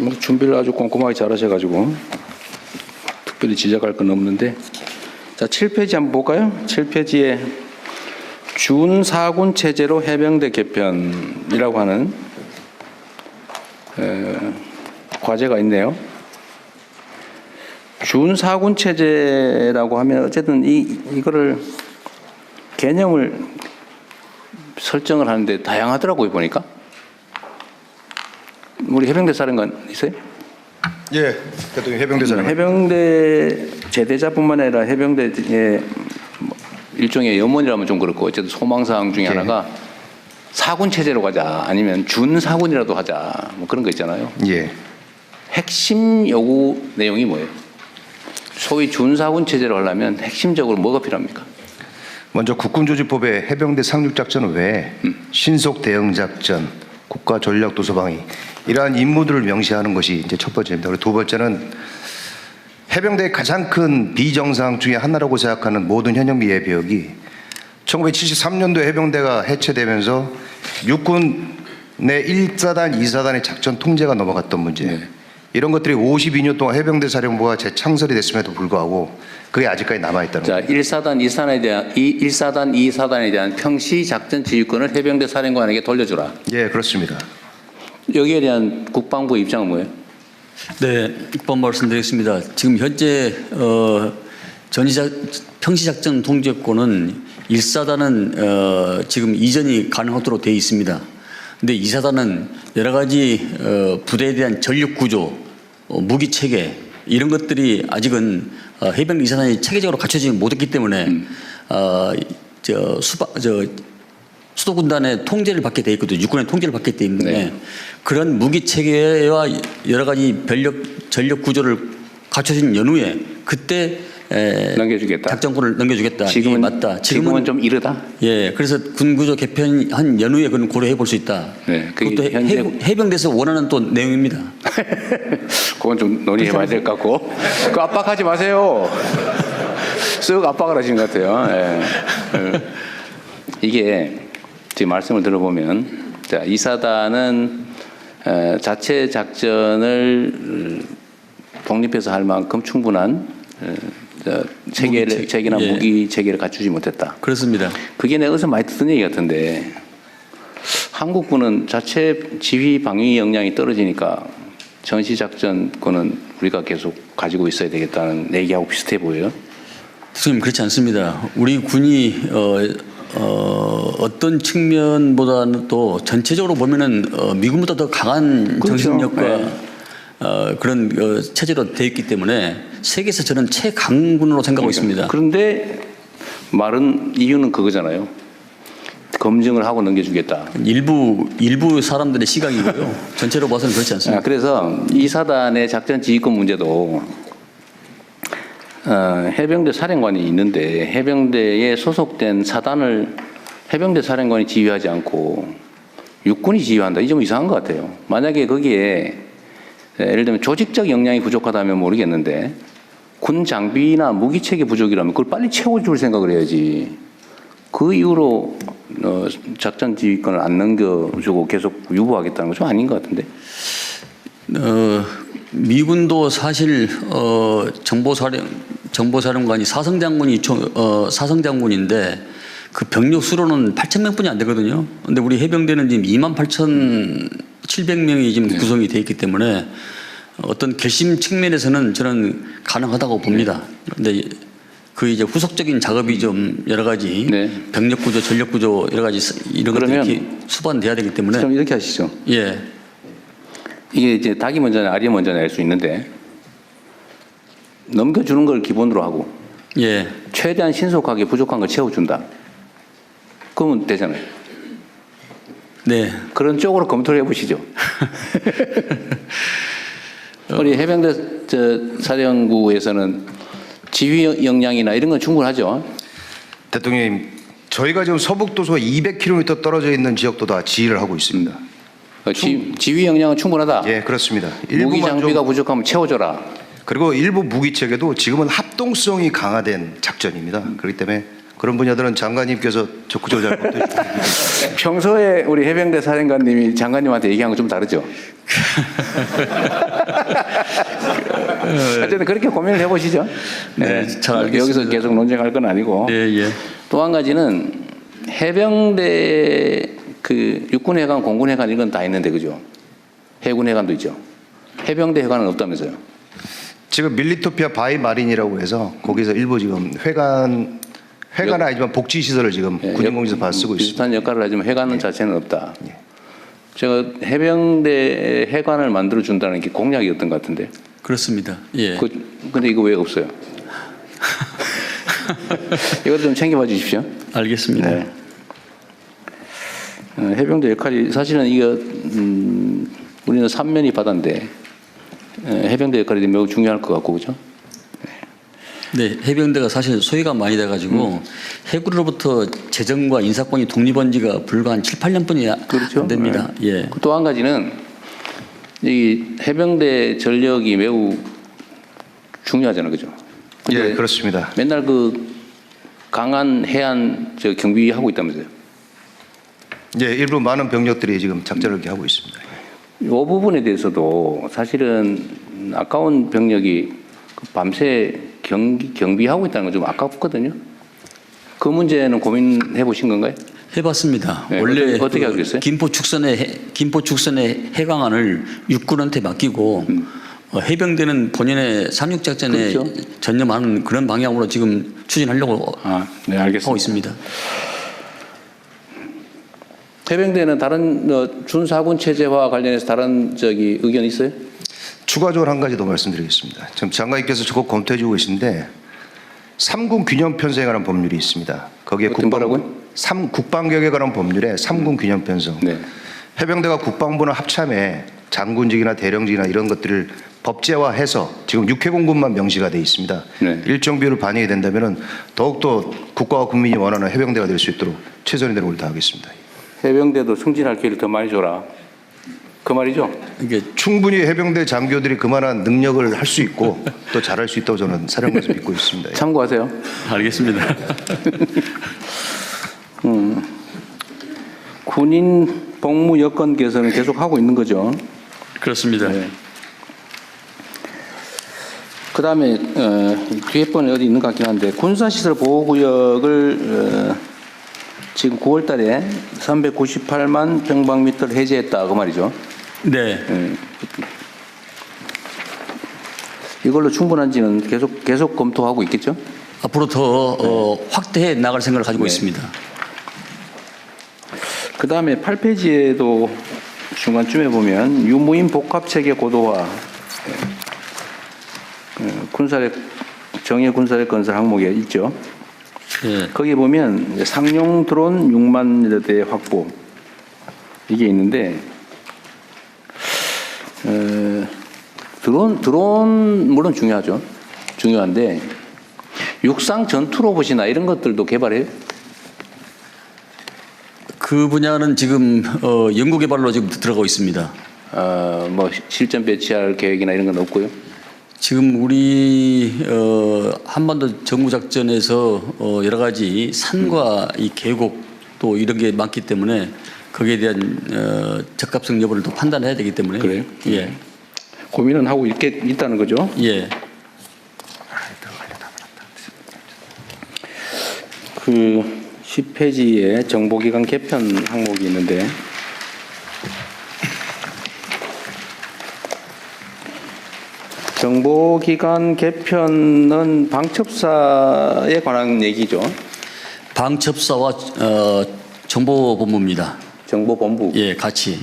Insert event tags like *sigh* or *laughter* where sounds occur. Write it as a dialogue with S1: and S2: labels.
S1: 뭐 준비를 아주 꼼꼼하게 잘 하셔가지고 특별히 지적할 건 없는데 자 7페이지 한번 볼까요? 7페이지에 준사군 체제로 해병대 개편이라고 하는 에, 과제가 있네요. 준사군 체제라고 하면 어쨌든 이 이거를 개념을 설정을 하는데 다양하더라고요 보니까. 우리 해병대 사령관 있어요?
S2: 예, 대통령 해병대 사령.
S1: 해병대 제대자뿐만 아니라 해병대의 뭐 일종의 염원이라면 좀 그렇고 어쨌든 소망사항 중에
S2: 예.
S1: 하나가 사군 체제로 가자 아니면 준사군이라도 하자 뭐 그런 거 있잖아요.
S2: 예,
S1: 핵심 요구 내용이 뭐예요? 소위 준사군 체제로 하려면 핵심적으로 뭐가 필요합니까?
S2: 먼저 국군조직법의 해병대 상륙작전 외에 신속 대응 작전, 국가 전략 도서 방위 이러한 임무들을 명시하는 것이 이제 첫 번째입니다. 그리고 두 번째는 해병대의 가장 큰 비정상 중에 하나라고 생각하는 모든 현역미 예비역이 1973년도에 해병대가 해체되면서 육군 내 1사단, 2사단의 작전 통제가 넘어갔던 문제. 이런 것들이 52년 동안 해병대 사령부가 재창설이 됐음에도 불구하고 그게 아직까지 남아있다는
S1: 자, 1사단, 2사단에 대한 이 1사단, 2사단에 대한 평시 작전 지휘권을 해병대 사령관에게 돌려주라.
S2: 예, 그렇습니다.
S1: 여기에 대한 국방부 입장은 뭐예요?
S3: 네, 이번 말씀드리겠습니다. 지금 현재 어, 전시작 평시작전 통제권은 1사단은 어, 지금 이전이 가능하도록 되어 있습니다. 근데 2사단은 여러 가지 어, 부대에 대한 전력 구조, 어, 무기 체계 이런 것들이 아직은 어, 해병 2사단이 체계적으로 갖춰지지 못했기 때문에 어, 저 수바 저 수도군단의 통제를 받게 돼 있거든요. 육군의 통제를 받기 때문에
S1: 네.
S3: 그런 무기 체계와 여러 가지 전력 전력 구조를 갖춰진 연후에 그때 에,
S1: 넘겨주겠다.
S3: 작전권을 넘겨주겠다.
S1: 지금은
S3: 맞다.
S1: 지금은 좀 이르다.
S3: 예, 그래서 군구조 개편한 연후에 그건 고려해 볼 수 있다.
S1: 네,
S3: 그것도
S1: 현재-
S3: 해, 해병대에서 원하는 또 내용입니다. *laughs*
S1: 그건 좀 논의해 봐야 될 것 같고. 그 압박하지 마세요. 쓱 압박을 하시는 것 같아요. 예. 예. 이게 지금 말씀을 들어보면 자, 이사단은 에, 자체 작전을 음, 독립해서 할 만큼 충분한 체계를
S3: 체계,
S1: 체계나
S3: 예.
S1: 무기 체계를 갖추지 못했다.
S3: 그렇습니다.
S1: 그게 내가 어디서 많이 듣던 얘기 같은데 한국군은 자체 지휘 방위 역량이 떨어지니까 전시 작전권은 우리가 계속 가지고 있어야 되겠다는 얘기하고 비슷해 보여요.
S3: 선생님 그렇지 않습니다. 우리 군이 어, 어, 어떤 측면보다는 또 전체적으로 보면은 어, 미군보다 더 강한
S1: 그렇죠.
S3: 정신력과
S1: 네.
S3: 어, 그런 어, 체제로 되어 있기 때문에 세계에서 저는 최강군으로 생각하고 있습니다.
S1: 그런데 말은 이유는 그거잖아요. 검증을 하고 넘겨주겠다.
S3: 일부 일부 사람들의 시각이고요. *laughs* 전체로 봐서는 그렇지
S1: 아,
S3: 않습니다.
S1: 그래서 이 사단의 작전 지휘권 문제도 어, 해병대 사령관이 있는데 해병대에 소속된 사단을 해병대 사령관이 지휘하지 않고 육군이 지휘한다. 이 좀 이상한 것 같아요. 만약에 거기에 예를 들면 조직적 역량이 부족하다면 모르겠는데 군 장비나 무기 체계 부족이라면 그걸 빨리 채워줄 생각을 해야지. 그 이후로 어, 작전 지휘권을 안 넘겨주고 계속 유보하겠다는 건 좀 아닌 것 같은데.
S3: 어, 미군도 사실 어, 정보사령 정보사령관이 사성 장군이 총- 어, 사성 장군인데 그 병력 수로는 8천 명뿐이 안 되거든요. 근데 우리 해병대는 지금 2만 8천 700명이 지금 구성이 돼 있기 때문에 어떤 결심 측면에서는 저는 가능하다고 봅니다. 근데 그 이제 후속적인 작업이 좀 여러 가지
S1: 네.
S3: 병력 구조, 전력 구조 여러 가지 이런 것들이 수반돼야 되기 때문에
S1: 그럼 이렇게 하시죠.
S3: 예.
S1: 이게 이제 닭이 먼저냐 알이 먼저냐 할수 있는데 넘겨주는 걸 기본으로 하고
S3: 예.
S1: 최대한 신속하게 부족한 걸 채워준다. 그러면 되잖아요.
S3: 네.
S1: 그런 쪽으로 검토를 해보시죠. *laughs* 우리 해병대 저 사령부에서는 지휘 역량이나 이런 건 충분하죠.
S2: 대통령님, 저희가 지금 서북도서 200km 떨어져 있는 지역도 다 지휘를 하고 있습니다.
S1: 어, 지, 지휘 역량은 충분하다.
S2: 예, 그렇습니다.
S1: 무기 장비가
S2: 좀
S1: 부족하면 채워줘라.
S2: 그리고 일부 무기 체계도 지금은 합동성이 강화된 작전입니다. 그렇기 때문에 그런 분야들은 장관님께서 적극적으로 잘 바랍니다.
S1: 평소에 우리 해병대 사령관님이 장관님한테 얘기한 거 좀 다르죠. *laughs* 어쨌든 그렇게 고민을 해보시죠.
S3: 네, 잘 알겠습니다.
S1: 여기서 계속 논쟁할 건 아니고.
S3: 예, 예.
S1: 또 한 가지는 해병대 그 육군 해관, 공군 해관 이건 다 있는데 그죠? 해군 해관도 있죠. 해병대 해관은 없다면서요?
S2: 지금 밀리토피아 바이 마린이라고 해서 거기서 일부 지금 회관 회관은 아니지만 복지 시설을 지금
S1: 예,
S2: 군인공에서 봐 쓰고 있습니다.
S1: 비슷한 역할을 하지만 해관 자체는 없다. 제가 해병대 해관을 만들어 준다는 게 공약이었던 것 같은데.
S3: 그렇습니다. 예.
S1: 그, 근데 이거 왜 없어요? *laughs* 이것도 좀 챙겨봐 주십시오.
S3: 알겠습니다.
S1: 네. 어, 해병대 역할이 사실은 이거 음, 우리는 삼면이 바다인데 어, 해병대 역할이 매우 중요할 것 같고 그죠?
S3: 네, 해병대가 사실 소위가 많이 돼가지고 해군으로부터 재정과 인사권이 독립한 지가 불과 한 7, 8년뿐이
S1: 그렇죠.
S3: 안 됩니다. 예.
S1: 그또한 가지는 이 해병대 전력이 매우 중요하잖아요, 그죠?
S2: 예, 그렇습니다.
S1: 맨날 그 강한 해안 저 경비 하고 있다면서요?
S2: 예, 일부 많은 병력들이 지금 작전을 하고 있습니다.
S1: 이 부분에 대해서도 사실은 아까운 병력이 그 밤새 경기, 경비하고 있다는 건 좀 아깝거든요. 그 문제는 고민해 보신 건가요?
S3: 해봤습니다.
S1: 네,
S3: 원래
S1: 어떻게-
S3: 그
S1: 하기로 했어요?
S3: 김포 축선의 해- 김포 축선의 해강안을 육군한테 맡기고 어, 해병대는 본연의 삼육 작전에
S1: 음. 그렇죠.
S3: 전념하는 그런 방향으로 지금 추진하려고
S1: 아, 네,
S3: 하고. 있습니다.
S1: 해병대는 다른 어, 준사군 체제와 관련해서 다른 저기 의견 있어요?
S2: 추가적으로 한 가지 더 말씀드리겠습니다. 지금 장관님께서 적극 검토해 주고 계신데 삼군 균형 편성에 관한 법률이 있습니다. 거기에
S1: 거라고요?
S2: 삼 국방격에 관한 법률에 삼군 균형 편성.
S1: 네.
S2: 해병대가 국방부나 합참에 장군직이나 대령직이나 이런 것들을 법제화해서 지금 육해공군만 명시가 돼 있습니다.
S1: 네.
S2: 일정 비율을 반영이 된다면 더욱더 국가와 국민이 원하는 해병대가 될 수 있도록 최선의 노력을 다하겠습니다.
S1: 해병대도 승진할 기회를 더 많이 줘라. 그 말이죠?
S3: 이게
S2: 충분히 해병대 장교들이 그만한 능력을 할 수 있고 또 잘할 수 있다고 저는 사령관에서 믿고 있습니다.
S1: 참고하세요.
S3: 알겠습니다. *laughs*
S1: 군인 복무 여건 개선은 계속 하고 있는 거죠.
S3: 그렇습니다.
S1: 네. 그 다음에 어, 뒤에 번에 어디 있는 것 같긴 한데 군사시설 보호구역을 어, 지금 9월 달에 398만 평방미터를 해제했다 그 말이죠.
S3: 네.
S1: 예. 이걸로 충분한지는 계속 계속 검토하고 있겠죠.
S3: 앞으로 더 어, 확대해 나갈 생각을 가지고
S1: 네.
S3: 있습니다.
S1: 그 다음에 8페이지에도 중간쯤에 보면 유무인 복합체계 고도화 예, 군사력 정예 군사력 건설 항목에 있죠.
S3: 예.
S1: 거기 보면 상용 드론 6만 대 확보 이게 있는데 어, 드론 드론 물론 중요하죠. 중요한데 육상 전투 로봇이나 이런 것들도 개발해요.
S3: 그 분야는 지금 어, 연구 개발로 지금 들어가고 있습니다.
S1: 어, 뭐 실전 배치할 계획이나 이런 건 없고요.
S3: 지금 우리 어, 한반도 정부 작전에서 어, 여러 가지 산과 이 계곡 또 이런 게 많기 때문에 거기에 대한 어, 적합성 여부를 또 판단해야 되기 때문에
S1: 그래요?
S3: 예.
S1: 고민은 하고 있겠, 있다는 거죠.
S3: 예.
S1: 그 10페이지에 정보기관 개편 항목이 있는데 정보기관 개편은 방첩사에 관한 얘기죠.
S3: 방첩사와 어, 정보본부입니다.
S1: 정보본부.
S3: 예, 같이